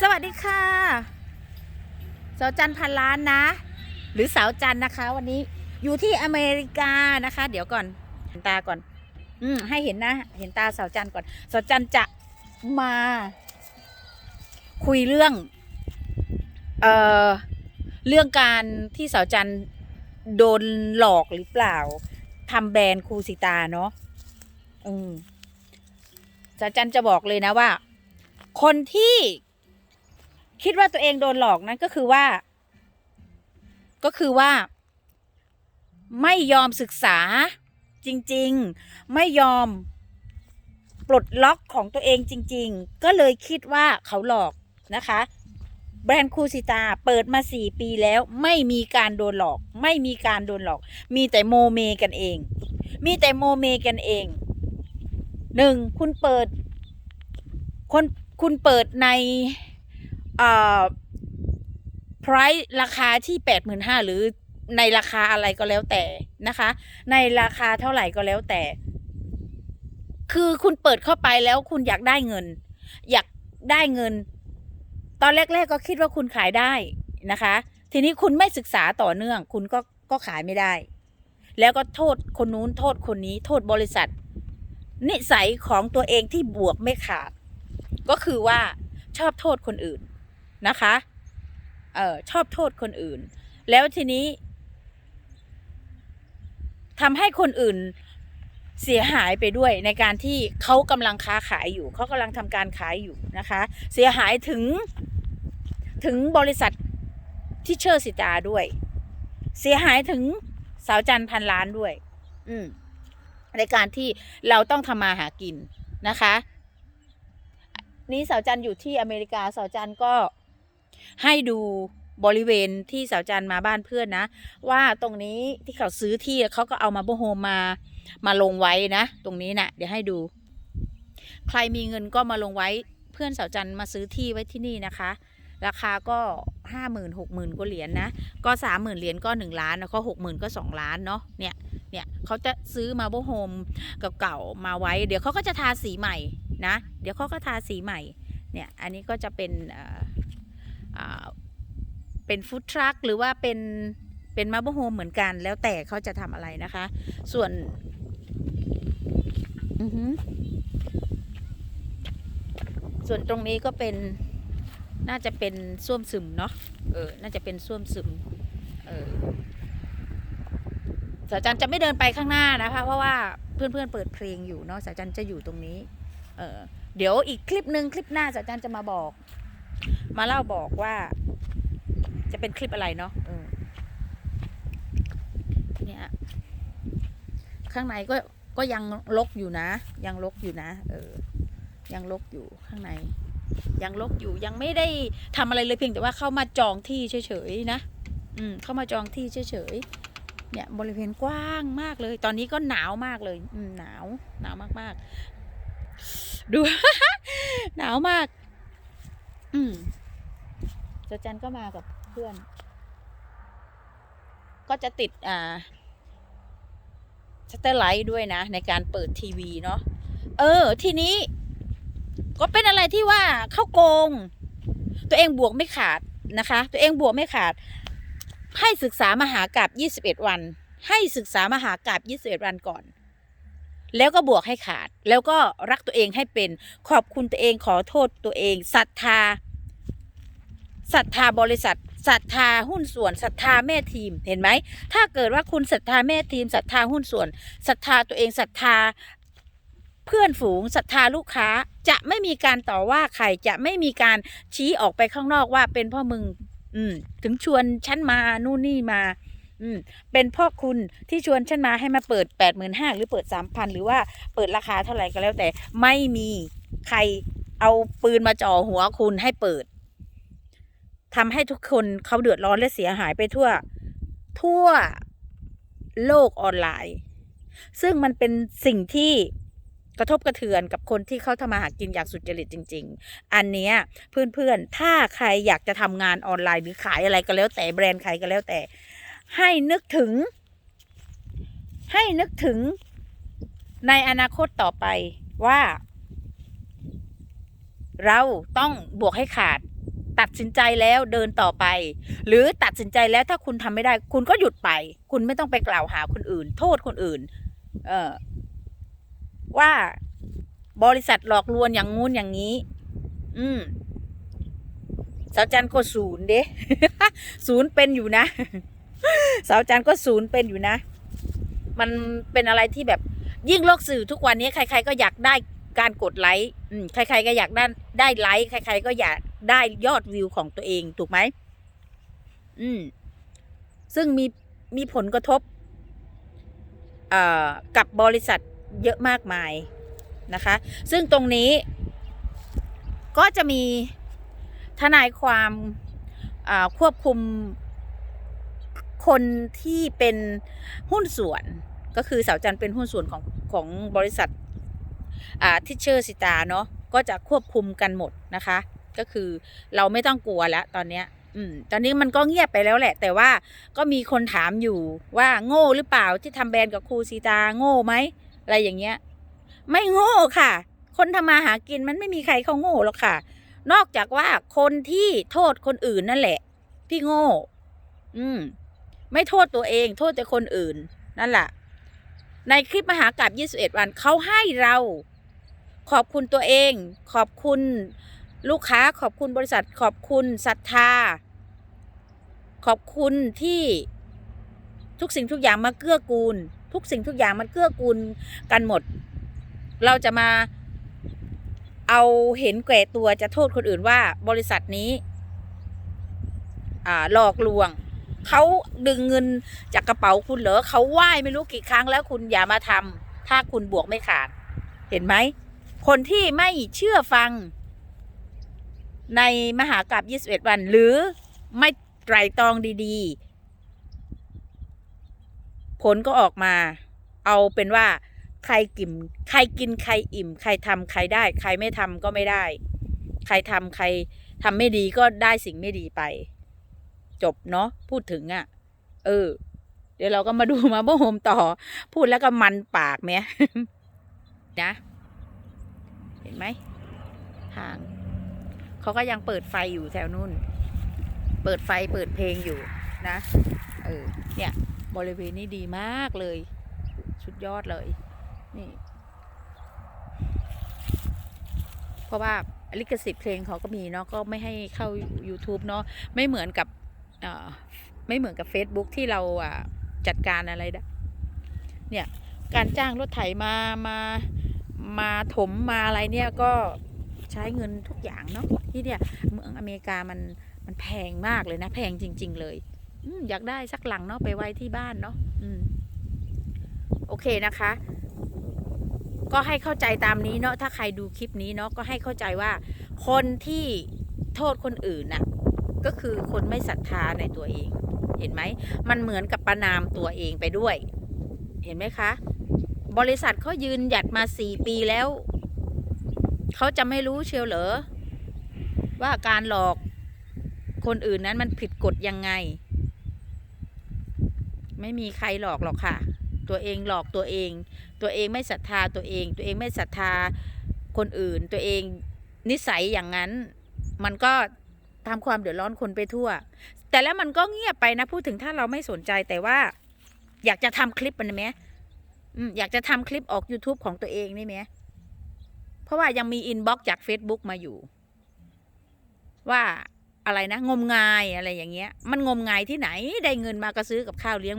สวัสดีค่ะ สาวจันพันล้านนะ หรือสาวจันนะคะ วันนี้อยู่ที่อเมริกานะคะ เดี๋ยวก่อนเห็นตาก่อน อืมให้เห็นนะ เห็นตาสาวจันก่อน สาวจันจะมา คุยเรื่อง เอ่อ เรื่องการที่สาวจันโดนหลอกหรือเปล่าทำแบรนด์ครูสิตาเนาะอืมสาวจันจะบอกเลยนะว่า คนที่ คิดว่าตัวเองโดนหลอกนั้นก็คือว่า ก็คือว่า ไม่ยอมศึกษาจริง ๆ ไม่ยอม ปลดล็อกของตัวเองจริง ๆ ก็เลยคิดว่าเขาหลอกนะคะ แบรนด์คูซิตาเปิดมาสี่ปีแล้ว ไม่มีการโดนหลอก ไม่มีการโดนหลอก มีแต่โมเมกันเอง มีแต่โมเมกันเองหนึ่งคุณเปิดคนคุณเปิดใน เอ่อ price ราคาที่แปดหมื่นห้าหรือในราคาอะไรก็แล้วแต่นะคะ ในราคาเท่าไหร่ก็แล้วแต่ คือคุณเปิดเข้าไปแล้วคุณอยากได้เงิน อยากได้เงิน ตอนแรก ๆ ก็คิดว่าคุณขายได้นะคะ ทีนี้คุณไม่ศึกษาต่อเนื่อง คุณก็ก็ขายไม่ได้ แล้วก็โทษคนนู้นโทษคนนี้ โทษบริษัท นิสัยของตัวเองที่บวกไม่ขาด ก็คือว่าชอบโทษคนอื่น นะคะเออชอบโทษคนอื่น แล้วทีนี้ทำให้คนอื่นเสียหายไปด้วยในการที่เขากำลังค้าขายอยู่ เขากำลังทำการขายอยู่นะคะ เสียหายถึงถึงบริษัทที่เชอร์สิตาด้วย เสียหายถึงสาวจันทร์พันล้านด้วย อืมในการที่เราต้องทำมาหากินนะคะ นี่สาวจันอยู่ที่อเมริกาสาวจันก็ ให้ดูบริเวณที่สาวจันมาบ้านเพื่อนนะ ว่าตรงนี้ที่เขาซื้อที่เขาก็เอามาโบโฮมมามาลงไว้นะ ตรงนี้นะ่ะ เดี๋ยวให้ดู ใครมีเงินก็มาลงไว้ เพื่อนสาวจันมาซื้อที่ไว้ที่นี่นะคะ ราคาก็ห้าหมื่นหกหมื่นก็เหรียญนะก็สามหมื่นเหรียญก็หนึ่งล้านแล้วก็หกหมื่นก็สองล้านเนาะเนี่ยเนี่ยเขาจะซื้อมาโบโฮมเก่าๆมาไว้ เดี๋ยวเขาก็จะทาสีใหม่นะ เดี๋ยวเขาก็ทาสีใหม่ เนี่ย อันนี้ก็จะเป็น เป็นฟู้ดทรัคหรือว่าเป็นเป็นมาโบโฮมเหมือนกัน แล้วแต่เขาจะทำอะไรนะคะ ส่วนส่วนตรงนี้ก็เป็นน่าจะเป็นส้วมซึมเนาะเออน่าจะเป็นส้วมซึมเออสาจันจะไม่เดินไปข้างหน้านะคะ เพราะว่าเพื่อนๆเปิดเพลงอยู่เนาะสาจันจะอยู่ตรงนี้ เออเดี๋ยวอีกคลิปหนึ่งคลิปหน้าสาจันจะมาบอก มาเล่าบอกว่า จะเป็นคลิปอะไรเนาะเออเนี่ยข้างในก็ก็ยังลกอยู่นะ ยังลกอยู่นะ เออ ยังลกอยู่ข้างใน ยังลกอยู่ยังไม่ได้ทำอะไรเลยเพียงแต่ว่าเข้ามาจองที่เฉยๆนะอืมเข้ามาจองที่เฉยๆเนี่ยบริเวณกว้างมากเลย ตอนนี้ก็หนาวมากเลย อืมหนาว หนาวมากๆ ดู หนาวมาก อืมเจาจันก็มากับเพื่อน ก็จะติดอ่าสเตอร์ไลท์ด้วยนะ ในการเปิดทีวีเนาะเออ ทีนี้ ก็เป็นอะไรที่ว่าเข้าโกง ตัวเองบวกไม่ขาดนะคะ ตัวเองบวกไม่ขาด ให้ศึกษามหากราบ21 วัน ให้ศึกษามหากราบ21 วันก่อน แล้วก็บวกให้ขาด แล้วก็รักตัวเองให้เป็น ขอบคุณตัวเองขอโทษตัวเองศรัทธาศรัทธาบริษัทศรัทธาหุ้นส่วนศรัทธาแม่ทีมเห็นไหมถ้าเกิดว่าคุณศรัทธาแม่ทีมศรัทธาหุ้นส่วนศรัทธาตัวเองศรัทธาเพื่อนฝูงศรัทธาลูกค้าจะไม่มีการต่อว่าใครจะไม่มีการชี้ออกไปข้างนอกว่าเป็นพ่อมึง อืม ถึงชวนฉันมานู่นนี่มา อืมเป็นพ่อคุณที่ชวนฉันมาให้มาเปิดแปดหมื่นห้าหรือเปิดสามพันหรือว่าเปิดราคาเท่าไหร่ก็แล้วแต่ ไม่มีใครเอาปืนมาจ่อหัวคุณให้เปิดทำให้ทุกคนเขาเดือดร้อนและเสียหายไปทั่ว ทั่วโลกออนไลน์ ซึ่งมันเป็นสิ่งที่กระทบกระเทือนกับคนที่เขาทำมาหากินอย่างสุจริตจริง ๆ อันเนี้ยเพื่อนๆ ถ้าใครอยากจะทำงานออนไลน์หรือขายอะไรก็แล้วแต่แบรนด์ใครก็แล้วแต่ ให้นึกถึง ให้นึกถึงในอนาคตต่อไปว่า เราต้องบวกให้ขาด ตัดสินใจแล้วเดินต่อไป หรือตัดสินใจแล้วถ้าคุณทำไม่ได้ คุณก็หยุดไป คุณไม่ต้องไปกล่าวหาคนอื่น โทษคนอื่น เออว่าบริษัทหลอกลวงอย่างงู้นอย่างนี้ อืมสาวจันก็ศูนย์เด้ศูนย์เป็นอยู่นะ สาวจันก็ศูนย์เป็นอยู่นะ มันเป็นอะไรที่แบบยิ่งโลกสื่อทุกวันนี้ใคร ๆ ก็อยากได้การกดไลค์ใคร ๆ ก็อยากได้ได้ไลค์ใคร ๆ ก็อยากได้ยอดวิวของตัวเองถูกไหมอืม ซึ่งมีมีผลกระทบกับบริษัทเยอะมากมายนะคะ ซึ่งตรงนี้ก็จะมีทนายความควบคุม คนที่เป็นหุ้นส่วน ก็คือสาวจันเป็นหุ้นส่วนของของบริษัทอ่าทิเชอร์สิตาเนาะก็จะควบคุมกันหมดนะคะ ก็คือเราไม่ต้องกลัวแล้วตอนเนี้ยอืมตอนนี้มันก็เงียบไปแล้วแหละ แต่ว่าก็มีคนถามอยู่ว่าโง่หรือเปล่าที่ทำแบรนด์กับครูสีตาโง่ไหมอะไรอย่างเงี้ย ไม่โง่ค่ะ คนทำมาหากินมันไม่มีใครเขาโง่หรอกค่ะ นอกจากว่าคนที่โทษคนอื่นนั่นแหละที่โง่ อืม ไม่โทษตัวเอง โทษแต่คนอื่น นั่นแหละ ในคลิปมหากราบ21 วันเขาให้เรา ขอบคุณตัวเอง ขอบคุณลูกค้า ขอบคุณบริษัท ขอบคุณศรัทธา ขอบคุณที่ทุกสิ่งทุกอย่างมาเกื้อกูล ทุกสิ่งทุกอย่างมันเกื้อกูลกันหมด เราจะมาเอาเห็นแก่ตัวจะโทษคนอื่นว่าบริษัทนี้หลอกลวง เขาดึงเงินจากกระเป๋าคุณเหรอเขาไหว้ไม่รู้กี่ครั้งแล้วคุณอย่ามาทำถ้าคุณบวกไม่ขาด เห็นไหม คนที่ไม่เชื่อฟัง ในมหากราบ21 วัน หรือไม่ไตรตรองดีๆ ผลก็ออกมา เอาเป็นว่า ใครกินใครกินใครอิ่ม ใครทำใครได้ ใครไม่ทำก็ไม่ได้ ใครทำใครทำไม่ดีก็ได้สิ่งไม่ดีไป จบเนาะพูดถึงอะ่ะ เออ เดี๋ยวเราก็มาดูมาโมโหมต่อ พูดแล้วก็มันปากไหมนะ เห็นไหมทางเขาก็ยังเปิดไฟอยู่แถวนู้นเปิดไฟเปิดเพลงอยู่นะ เออ เนี่ย บริเวณนี้ดีมากเลย สุดยอดเลย นี่ เพราะว่าลิขสิทธิ์เพลงเขาก็มีเนาะก็ไม่ให้เข้า YouTube เนาะไม่เหมือนกับ ไม่เหมือนกับ Facebook ที่เราจัดการอะไรได้เนี่ยการจ้างรถไถมามามาถมมาอะไรเนี่ยก็ใช้เงินทุกอย่างเนาะที่เนี่ยเมืองอเมริกามันมันแพงมากเลยนะ แพงจริง ๆ เลยอมอยากได้สักหลังเนาะไปไว้ที่บ้านเนาะอืมโอเคนะคะ ก็ให้เข้าใจตามนี้เนาะถ้าใครดูคลิปนี้เนาะก็ให้เข้าใจว่าคนที่โทษคนอื่นน่ะ ก็คือคนไม่ศรัทธาในตัวเอง เห็นไหม มันเหมือนกับประนามตัวเองไปด้วย เห็นไหมคะ บริษัทเขายืนหยัดมาสี่ปีแล้ว เขาจะไม่รู้เชียวเหรอ ว่าการหลอกคนอื่นนั้นมันผิดกฎยังไง ไม่มีใครหลอกหรอกค่ะ ตัวเองหลอกตัวเอง ตัวเองไม่ศรัทธาตัวเอง ตัวเองไม่ศรัทธาคนอื่น ตัวเองนิสัยอย่างนั้น มันก็ ทำความเดือดร้อนคนไปทั่ว แต่แล้วมันก็เงียบไปนะพูดถึงถ้าเราไม่สนใจแต่ว่า อยากจะทำคลิปมันไหมอยากจะทำคลิปออก YouTube ของตัวเองนี่ไหมเพราะว่ายังมีอินบ็อกจาก Facebook มาอยู่ ว่าอะไรนะ งมงายอะไรอย่างเงี้ย มันงมงายที่ไหนได้เงินมาก็ซื้อกับข้าวเลี้ยง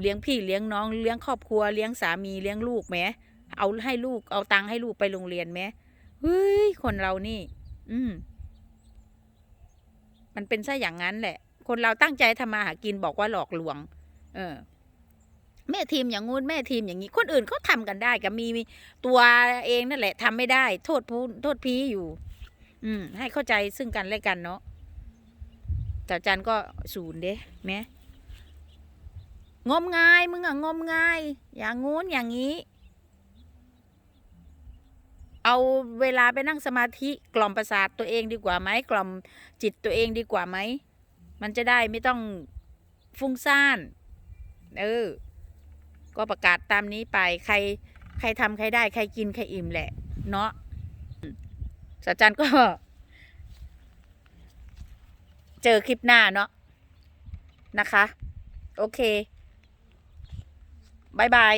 เลี้ยงพี่เลี้ยงน้องเลี้ยงครอบครัวเลี้ยงสามีเลี้ยงลูกไหมเอาให้ลูกเอาตังค์ให้ลูกไปโรงเรียนไหมเฮ้ยคนเรานี่ อืม มันเป็นซะอย่างนั้นแหละ คนเราตั้งใจทำมาหากินบอกว่าหลอกลวง เออ แม่ทีมอย่างงู้นแม่ทีมอย่างนี้ คนอื่นเขาทำกันได้ก็มีมีตัวเองนั่นแหละทำไม่ได้ โทษพูโทษพีอยู่ อืม ให้เข้าใจซึ่งกันและกันเนาะแต่อาจันก็ศูนย์เด้แม่งมงายมึงอะงมงาย อย่างงู้นอย่างนี้ เอาเวลาไปนั่งสมาธิกล่อมประสาทตัวเองดีกว่าไหมกล่อมจิตตัวเองดีกว่าไหม มันจะได้ไม่ต้องฟุ้งซ่าน เออ ก็ประกาศตามนี้ไป ใคร ใครทำใครได้ ใครกินใครอิ่มแหละ เนาะสัจจันก็ เจอคลิปหน้าเนาะนะคะ โอเคบายบาย